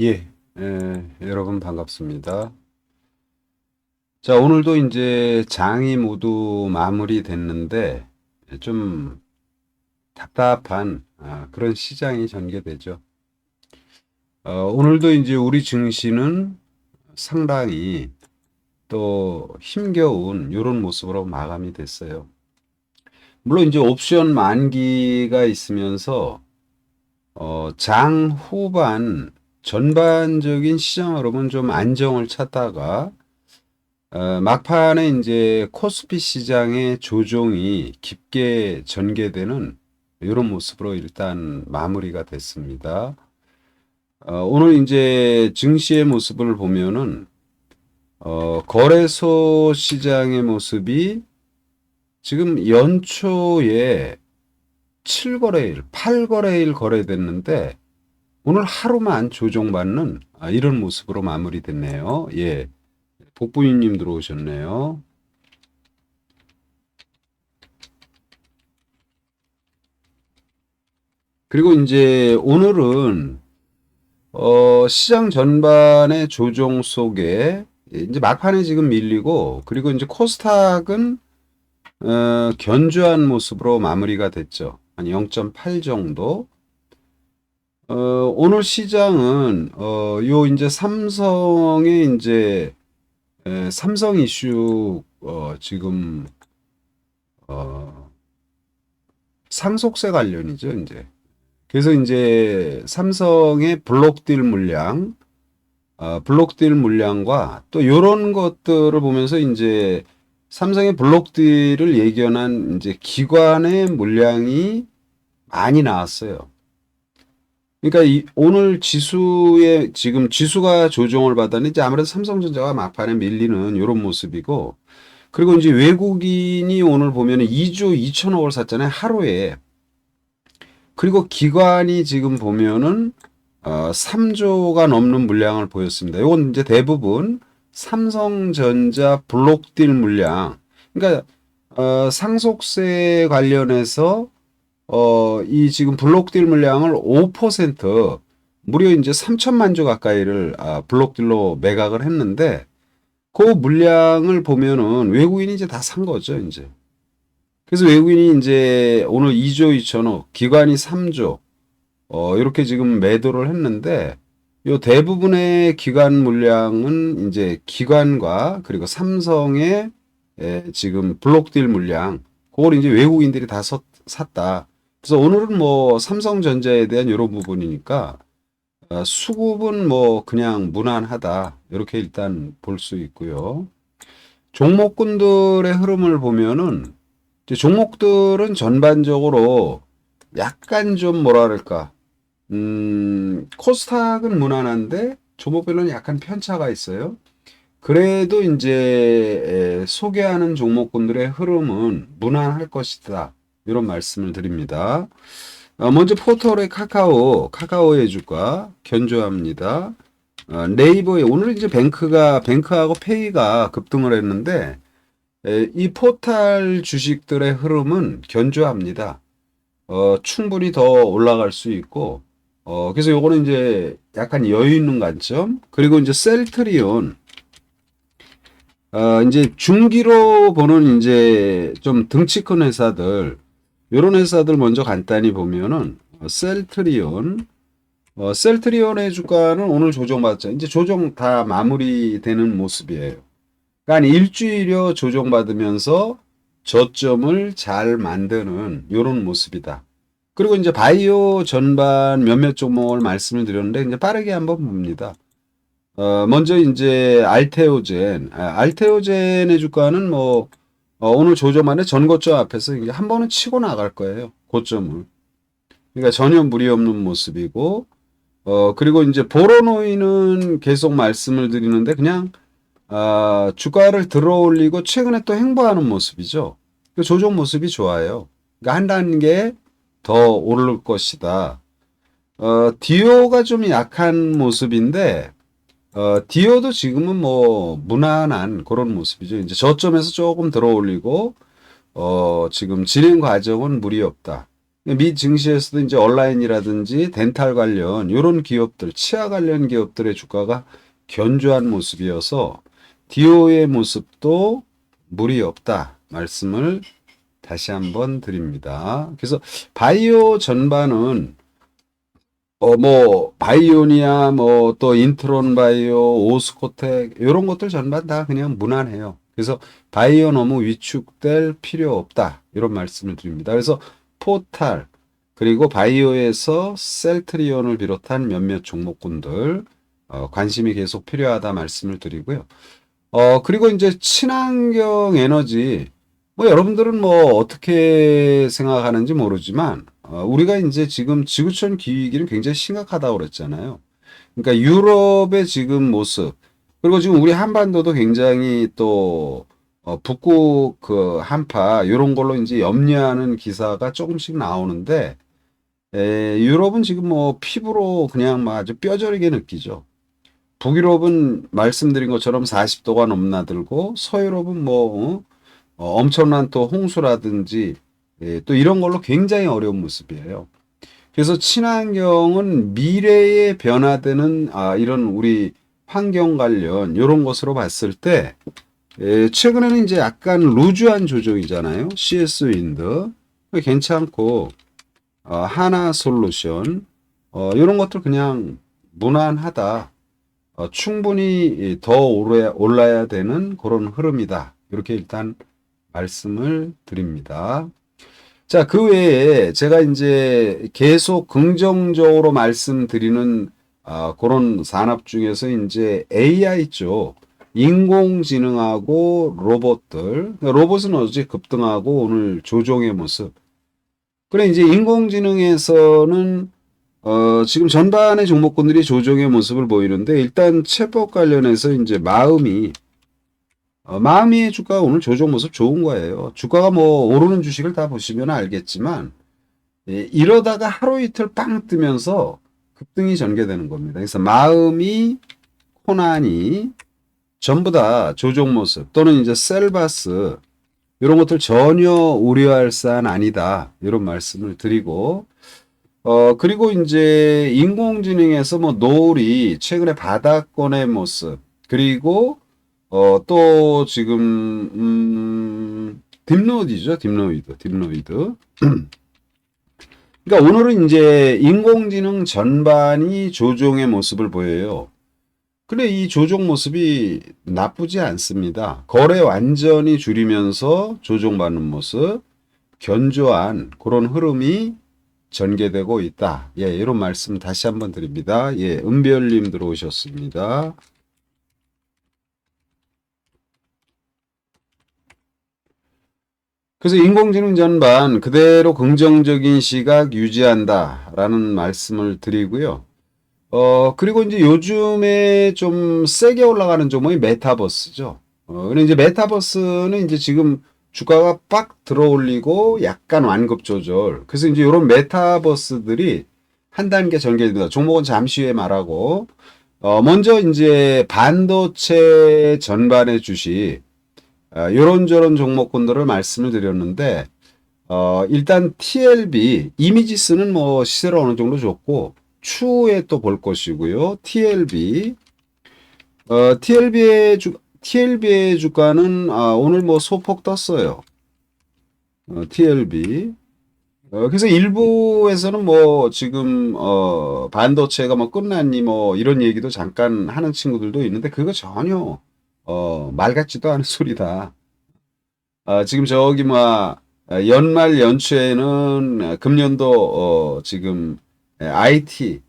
예, 에, 여러분 반갑습니다. 자, 오늘도 이제 장이 모두 마무리됐는데 좀 답답한 아, 그런 시장이 전개되죠. 어, 오늘도 이제 우리 증시는 상당히 또 힘겨운 이런 모습으로 마감이 됐어요. 물론 이제 옵션 만기가 있으면서 어, 장 후반 전반적인 시장 흐름은 좀 안정을 찾다가 어, 막판에 이제 코스피 시장의 조정이 깊게 전개되는 이런 모습으로 일단 마무리가 됐습니다. 어, 오늘 이제 증시의 모습을 보면은 어, 거래소 시장의 모습이 지금 연초에 7거래일, 8거래일 거래됐는데 오늘 하루만 조정받는 아, 이런 모습으로 마무리됐네요. 예. 복부인님 들어오셨네요. 그리고 이제 오늘은 어, 시장 전반의 조정 속에 이제 막판에 지금 밀리고 그리고 이제 코스닥은 어, 견조한 모습으로 마무리가 됐죠. 한 0.8 정도. 어, 오늘 시장은 어, 요 이제 삼성의 이제 에, 삼성 이슈 어, 지금 어, 상속세 관련이죠, 이제. 그래서 이제 삼성의 블록딜 물량, 어, 블록딜 물량과 또 요런 것들을 보면서 이제 삼성의 블록딜을 예견한 이제 기관의 물량이 많이 나왔어요. 그러니까 이, 오늘 지수에 지금 지수가 조정을 받았는데 이제 아무래도 삼성전자가 막판에 밀리는 이런 모습이고 그리고 이제 외국인이 오늘 보면은 2조 2천억을 샀잖아요 하루에 그리고 기관이 지금 보면은 어, 3조가 넘는 물량을 보였습니다. 이건 이제 대부분 삼성전자 블록딜 물량 그러니까 어, 상속세 관련해서 어, 이 지금 블록딜 물량을 5% 무려 이제 3천만 주 가까이를 아, 블록딜로 매각을 했는데 그 물량을 보면은 외국인이 이제 다 산 거죠, 이제. 그래서 외국인이 이제 오늘 2조 2천억, 기관이 3조, 어, 이렇게 지금 매도를 했는데 요 대부분의 기관 물량은 이제 기관과 그리고 삼성의 에, 지금 블록딜 물량, 그걸 이제 외국인들이 다 섰, 샀다. 그래서 오늘은 뭐 삼성전자에 대한 이런 부분이니까 어, 수급은 뭐 그냥 무난하다. 이렇게 일단 볼 수 있고요. 종목군들의 흐름을 보면은 이제 종목들은 전반적으로 약간 좀 뭐랄까, 음, 코스닥은 무난한데 종목별로는 약간 편차가 있어요. 그래도 이제 에, 소개하는 종목군들의 흐름은 무난할 것이다. 이런 말씀을 드립니다. 어, 먼저 포털의 카카오, 카카오의 주가 견조합니다. 어, 네이버에 오늘 이제 뱅크가 뱅크하고 페이가 급등을 했는데 에, 이 포탈 주식들의 흐름은 견조합니다. 어, 충분히 더 올라갈 수 있고 어, 그래서 요거는 이제 약간 여유 있는 관점 그리고 이제 셀트리온 어, 이제 중기로 보는 이제 좀 등치 큰 회사들 이런 회사들 먼저 간단히 보면은 어, 셀트리온 어, 셀트리온의 주가는 오늘 조정받죠. 이제 조정 다 마무리되는 모습이에요. 그러니까 일주일여 조정받으면서 저점을 잘 만드는 이런 모습이다. 그리고 이제 바이오 전반 몇몇 종목을 말씀을 드렸는데 이제 빠르게 한번 봅니다. 어, 먼저 이제 알테오젠, 아, 알테오젠의 주가는 뭐 어, 오늘 조정만에 전고점 앞에서 이제 한 번은 치고 나갈 거예요. 고점을. 그러니까 전혀 무리 없는 모습이고, 어, 그리고 이제 보로노이는 계속 말씀을 드리는데 그냥, 아, 주가를 들어 올리고 최근에 또 횡보하는 모습이죠. 그 조정 모습이 좋아요. 그러니까 한 단계 더 오를 것이다. 어, 디오가 좀 약한 모습인데, 어, 디오도 지금은 뭐 무난한 그런 모습이죠. 이제 저점에서 조금 들어 올리고 어, 지금 진행 과정은 무리 없다. 미 증시에서도 이제 온라인이라든지 덴탈 관련 이런 기업들, 치아 관련 기업들의 주가가 견조한 모습이어서 디오의 모습도 무리 없다 말씀을 다시 한번 드립니다. 그래서 바이오 전반은 어 뭐 바이오니아 뭐 또 인트론 바이오 오스코텍 이런 것들 전반 다 그냥 무난해요. 그래서 바이오 너무 위축될 필요 없다 이런 말씀을 드립니다. 그래서 포탈 그리고 바이오에서 셀트리온을 비롯한 몇몇 종목군들 어, 관심이 계속 필요하다 말씀을 드리고요. 어 그리고 이제 친환경 에너지 뭐 여러분들은 뭐 어떻게 생각하는지 모르지만 어, 우리가 이제 지금 지구촌 기후위기는 굉장히 심각하다고 그랬잖아요. 그러니까 유럽의 지금 모습 그리고 지금 우리 한반도도 굉장히 또 어, 북극 그 한파 이런 걸로 이제 염려하는 기사가 조금씩 나오는데 에, 유럽은 지금 뭐 피부로 그냥 막 아주 뼈저리게 느끼죠. 북유럽은 말씀드린 것처럼 40도가 넘나들고 서유럽은 뭐 어? 어, 엄청난 또 홍수라든지 예, 또 이런 걸로 굉장히 어려운 모습이에요. 그래서 친환경은 미래에 변화되는 아, 이런 우리 환경 관련 이런 것으로 봤을 때 예, 최근에는 이제 약간 루즈한 조정이잖아요. CS 윈드 괜찮고 어, 하나 솔루션 어, 이런 것들 그냥 무난하다. 어, 충분히 더 올라야, 올라야 되는 그런 흐름이다. 이렇게 일단 말씀을 드립니다. 자, 그 외에 제가 이제 계속 긍정적으로 말씀드리는 아, 그런 산업 중에서 이제 AI 쪽 인공지능하고 로봇들 로봇은 어제 급등하고 오늘 조종의 모습. 그래 이제 인공지능에서는 어, 지금 전반의 종목군들이 조정의 모습을 보이는데 일단 챗봇 관련해서 이제 마음이 어, 마음이 주가가 오늘 조정 모습 좋은 거예요. 주가가 뭐 오르는 주식을 다 보시면 알겠지만 예, 이러다가 하루 이틀 빵 뜨면서 급등이 전개되는 겁니다. 그래서 마음이 코난이 전부 다 조정 모습 또는 이제 셀바스 이런 것들 전혀 우려할 사안 아니다 이런 말씀을 드리고 어 그리고 이제 인공지능에서 뭐 노을이 최근에 바닥권의 모습 그리고 어 또 지금 음 딥노이드죠 딥노이드 딥노이드 그러니까 오늘은 이제 인공지능 전반이 조종의 모습을 보여요. 근데 이 조종 모습이 나쁘지 않습니다. 거래 완전히 줄이면서 조종받는 모습, 견조한 그런 흐름이 전개되고 있다. 예, 이런 말씀 다시 한번 드립니다. 예, 은별님 들어오셨습니다. 그래서 인공지능 전반 그대로 긍정적인 시각 유지한다라는 말씀을 드리고요. 어, 그리고 이제 요즘에 좀 세게 올라가는 종목이 메타버스죠. 어, 근데 이제 메타버스는 이제 지금 주가가 빡 들어올리고 약간 완급 조절. 그래서 이제 이런 메타버스들이 한 단계 전개됩니다. 종목은 잠시 후에 말하고, 어, 먼저 이제 반도체 전반의 주식, 어, 요런저런 종목군들을 말씀을 드렸는데, 어, 일단 TLB, 이미지스는 뭐 시세를 어느 정도 줬고, 추후에 또 볼 것이고요. TLB, 어, TLB의 주, TLB의 주가는 아, 오늘 뭐 소폭 떴어요. 어, TLB. 어, 그래서 일부에서는 뭐 지금 어, 반도체가 뭐 끝났니 뭐 이런 얘기도 잠깐 하는 친구들도 있는데 그거 전혀 어, 말 같지도 않은 소리다. 아, 지금 저기 뭐 연말 연초에는 금년도 어, 지금 IT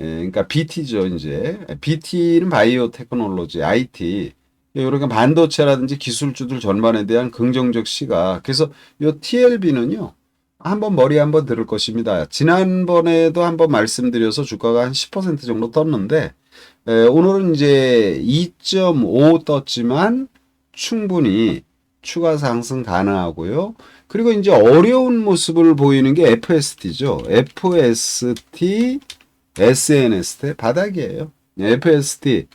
예, 그러니까 BT죠 이제 BT는 바이오 테크놀로지 IT 이렇게 반도체라든지 기술주들 전반에 대한 긍정적 시각. 그래서 이 TLB는요. 한번 머리 한번 들을 것입니다. 지난번에도 한번 말씀드려서 주가가 한 10% 정도 떴는데 에, 오늘은 이제 2.5 떴지만 충분히 추가 상승 가능하고요. 그리고 이제 어려운 모습을 보이는 게 FST죠. FST, SNSD 바닥이에요. FST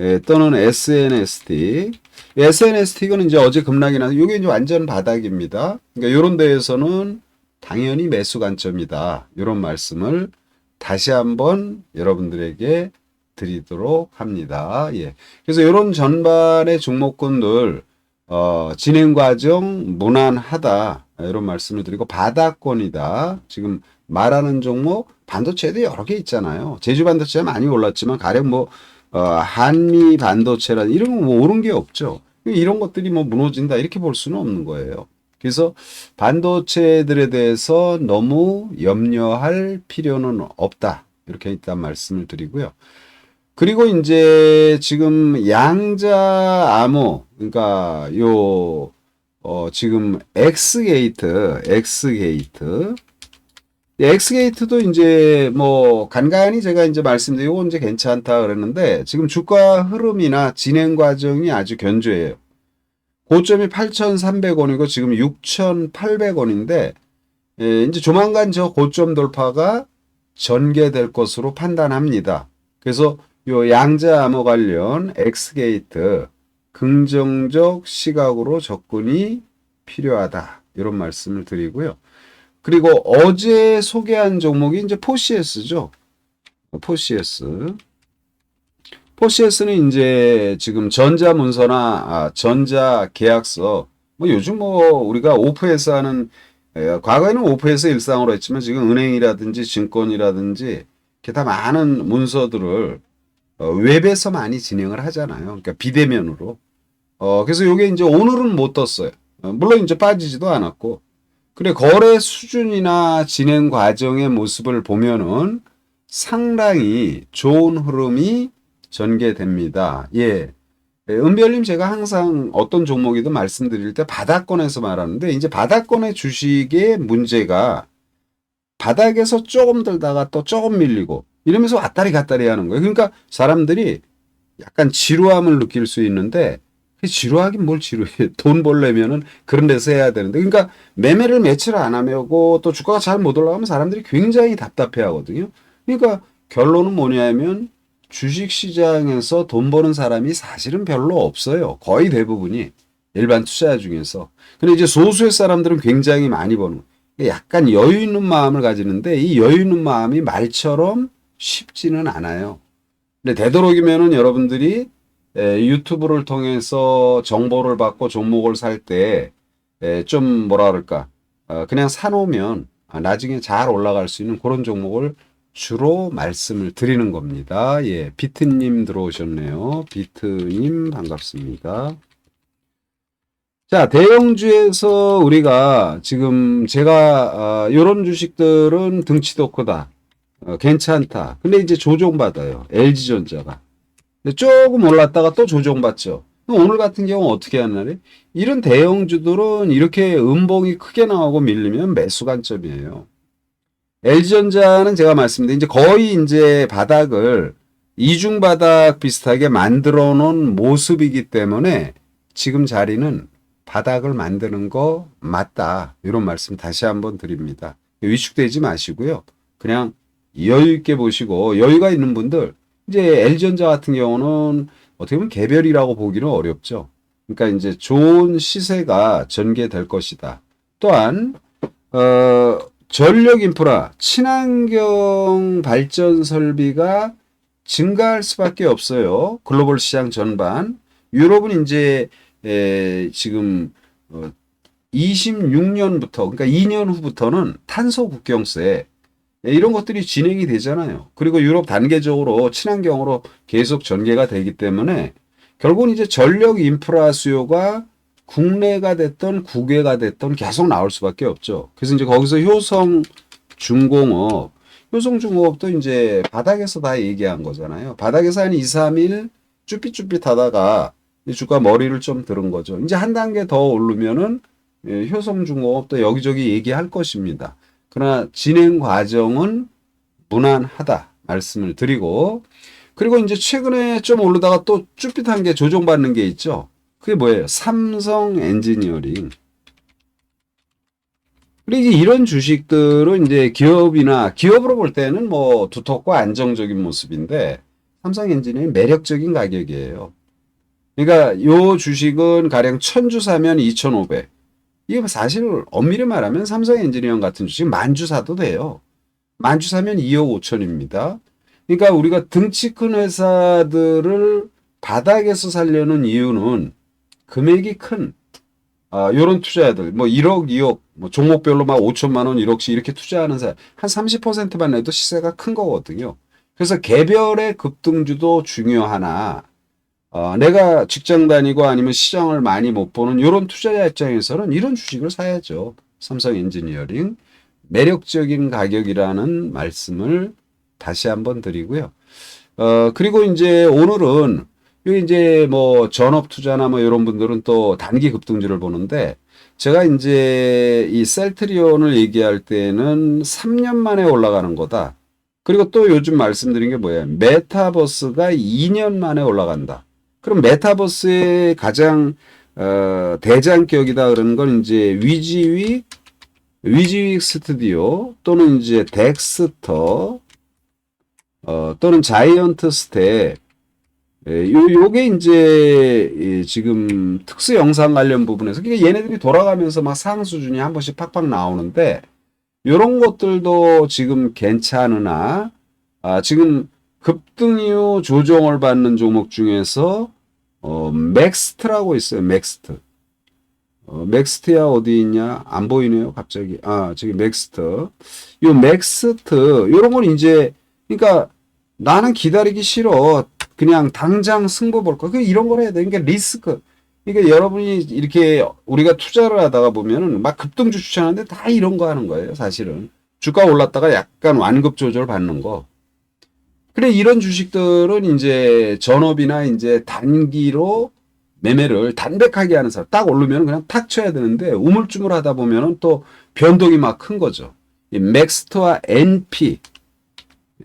예, 또는 SNST. SNST는 이제 어제 급락이 나서 이게 이제 완전 바닥입니다. 그러니까 이런 데에서는 당연히 매수 관점이다. 이런 말씀을 다시 한번 여러분들에게 드리도록 합니다. 예. 그래서 이런 전반의 종목군들 어, 진행 과정 무난하다 이런 말씀을 드리고 바닥권이다. 지금 말하는 종목 반도체도 여러 개 있잖아요. 제주 반도체 많이 올랐지만 가령 뭐 어, 한미 반도체라 이런 거뭐 오른 게 없죠. 이런 것들이 뭐 무너진다 이렇게 볼 수는 없는 거예요. 그래서 반도체들에 대해서 너무 염려할 필요는 없다. 이렇게 일단 말씀을 드리고요. 그리고 이제 지금 양자 암호, 그러니까 요, 어, 지금 엑스게이트, 엑스게이트. 엑스게이트도 이제 뭐 간간히 제가 이제 말씀드리고 이제 괜찮다 그랬는데 지금 주가 흐름이나 진행 과정이 아주 견조해요. 고점이 8,300원이고 지금 6,800원인데 예, 이제 조만간 저 고점 돌파가 전개될 것으로 판단합니다. 그래서 요 양자 암호 관련 엑스게이트 긍정적 시각으로 접근이 필요하다. 이런 말씀을 드리고요. 그리고 어제 소개한 종목이 이제 포시에스죠. 포시에스. 포시에스는 이제 지금 전자문서나 아, 전자계약서 뭐 요즘 뭐 우리가 오프에서 하는 에, 과거에는 오프에서 일상으로 했지만 지금 은행이라든지 증권이라든지 기타 많은 문서들을 어, 웹에서 많이 진행을 하잖아요. 그러니까 비대면으로. 어, 그래서 요게 이제 오늘은 못 떴어요. 어, 물론 이제 빠지지도 않았고. 그래, 거래 수준이나 진행 과정의 모습을 보면은 상당히 좋은 흐름이 전개됩니다. 예. 예, 은별님 제가 항상 어떤 종목이든 말씀드릴 때 바닥권에서 말하는데 이제 바닥권의 주식의 문제가 바닥에서 조금 들다가 또 조금 밀리고 이러면서 왔다리 갔다리 하는 거예요. 그러니까 사람들이 약간 지루함을 느낄 수 있는데 그 지루하긴 뭘 지루해. 돈 벌려면은 그런 데서 해야 되는데. 그러니까 매매를 며칠 안 하고 또 주가가 잘 못 올라가면 사람들이 굉장히 답답해 하거든요. 그러니까 결론은 뭐냐면 주식 시장에서 돈 버는 사람이 사실은 별로 없어요. 거의 대부분이 일반 투자자 중에서. 근데 이제 소수의 사람들은 굉장히 많이 버는 약간 여유 있는 마음을 가지는데 이 여유 있는 마음이 말처럼 쉽지는 않아요. 근데 되도록이면은 여러분들이 유튜브를 통해서 정보를 받고 종목을 살 때 좀 뭐라 그럴까 어, 그냥 사놓으면 나중에 잘 올라갈 수 있는 그런 종목을 주로 말씀을 드리는 겁니다. 예, 비트님 들어오셨네요. 비트님 반갑습니다. 자, 대형주에서 우리가 지금 제가 어, 이런 주식들은 등치도 크다. 어, 괜찮다. 근데 이제 조정받아요. LG전자가. 조금 올랐다가 또 조정받죠. 오늘 같은 경우 어떻게 하나요? 이런 대형주들은 이렇게 음봉이 크게 나오고 밀리면 매수 관점이에요. LG전자는 제가 말씀드린 이제 거의 이제 바닥을 이중 바닥 비슷하게 만들어 놓은 모습이기 때문에 지금 자리는 바닥을 만드는 거 맞다. 이런 말씀 다시 한번 드립니다. 위축되지 마시고요. 그냥 여유 있게 보시고 여유가 있는 분들 이제 LG전자 같은 경우는 어떻게 보면 개별이라고 보기는 어렵죠. 그러니까 이제 좋은 시세가 전개될 것이다. 또한 어 전력 인프라, 친환경 발전 설비가 증가할 수밖에 없어요. 글로벌 시장 전반. 유럽은 이제 에, 지금 어, 26년부터 그러니까 2년 후부터는 탄소 국경세 이런 것들이 진행이 되잖아요. 그리고 유럽 단계적으로 친환경으로 계속 전개가 되기 때문에 결국은 이제 전력 인프라 수요가 국내가 됐던 국외가 됐던 계속 나올 수밖에 없죠. 그래서 이제 거기서 효성 중공업, 효성 중공업도 이제 바닥에서 다 얘기한 거잖아요. 바닥에서 한 2, 3일 쭈삣쭈삣 하다가 주가 머리를 좀 들은 거죠. 이제 한 단계 더 오르면은 예, 효성 중공업도 여기저기 얘기할 것입니다. 그러나 진행 과정은 무난하다 말씀을 드리고 그리고 이제 최근에 좀 오르다가 또 쭈삣한 게 조정받는 게 있죠. 그게 뭐예요? 삼성 엔지니어링. 그리고 이런 주식들은 이제 기업이나 기업으로 볼 때는 뭐 두텁고 안정적인 모습인데 삼성 엔지니어링 매력적인 가격이에요. 그러니까 요 주식은 가령 천주 사면 2,500. 이게 사실 엄밀히 말하면 삼성 엔지니어링 같은 주식 만주 사도 돼요. 만주 사면 2억 5천입니다. 그러니까 우리가 등치 큰 회사들을 바닥에서 살려는 이유는 금액이 큰 아, 요런 투자자들, 뭐 1억, 2억, 뭐 종목별로 막 5천만 원, 1억씩 이렇게 투자하는 사람, 한 30%만 내도 시세가 큰 거거든요. 그래서 개별의 급등주도 중요하나, 어, 내가 직장 다니고 아니면 시장을 많이 못 보는 이런 투자자 입장에서는 이런 주식을 사야죠. 삼성 엔지니어링. 매력적인 가격이라는 말씀을 다시 한번 드리고요. 어, 그리고 이제 오늘은 이제 뭐 전업 투자나 뭐 이런 분들은 또 단기 급등주를 보는데 제가 이제 이 셀트리온을 얘기할 때는 3년 만에 올라가는 거다. 그리고 또 요즘 말씀드린 게 뭐예요? 메타버스가 2년 만에 올라간다. 그럼 메타버스의 가장 어, 대장격이다 그러는 건 이제 위지윅, 위지윅 스튜디오 또는 이제 덱스터 어, 또는 자이언트 스텝. 예, 요, 요게 이제 이 지금 특수 영상 관련 부분에서 그러니까 얘네들이 돌아가면서 막 상승 수준이 한 번씩 팍팍 나오는데 요런 것들도 지금 괜찮으나 아, 지금 급등 이후 조정을 받는 종목 중에서 어, 맥스트라고 있어요. 맥스트. 어, 맥스트야 어디 있냐? 안 보이네요. 갑자기. 아, 저기 맥스트. 요 맥스트 요런 건 이제 그러니까 나는 기다리기 싫어. 그냥 당장 승부 볼 거. 그 이런 걸 해야 돼. 그러니까 리스크. 그러니까 여러분이 이렇게 우리가 투자를 하다가 보면은 막 급등주 추천하는데 다 이런 거 하는 거예요. 사실은. 주가 올랐다가 약간 완급 조절 받는 거. 그래 이런 주식들은 이제 전업이나 이제 단기로 매매를 담백하게 하는 사람 딱 오르면 그냥 탁 쳐야 되는데 우물쭈물 하다 보면은 또 변동이 막 큰 거죠. 이 맥스터와 NP,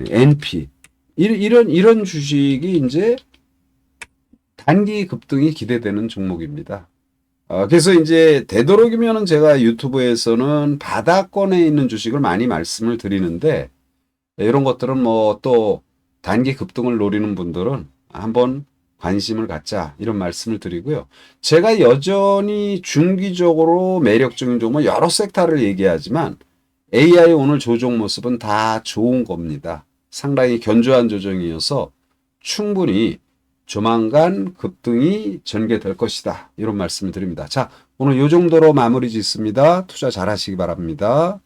NP 이- 이런 이런 주식이 이제 단기 급등이 기대되는 종목입니다. 어, 그래서 이제 되도록이면은 제가 유튜브에서는 바닥권에 있는 주식을 많이 말씀을 드리는데 이런 것들은 뭐 또 단기 급등을 노리는 분들은 한번 관심을 갖자 이런 말씀을 드리고요. 제가 여전히 중기적으로 매력적인 종목 여러 섹터를 얘기하지만 AI 오늘 조정 모습은 다 좋은 겁니다. 상당히 견조한 조정이어서 충분히 조만간 급등이 전개될 것이다. 이런 말씀을 드립니다. 자, 오늘 이 정도로 마무리 짓습니다. 투자 잘 하시기 바랍니다.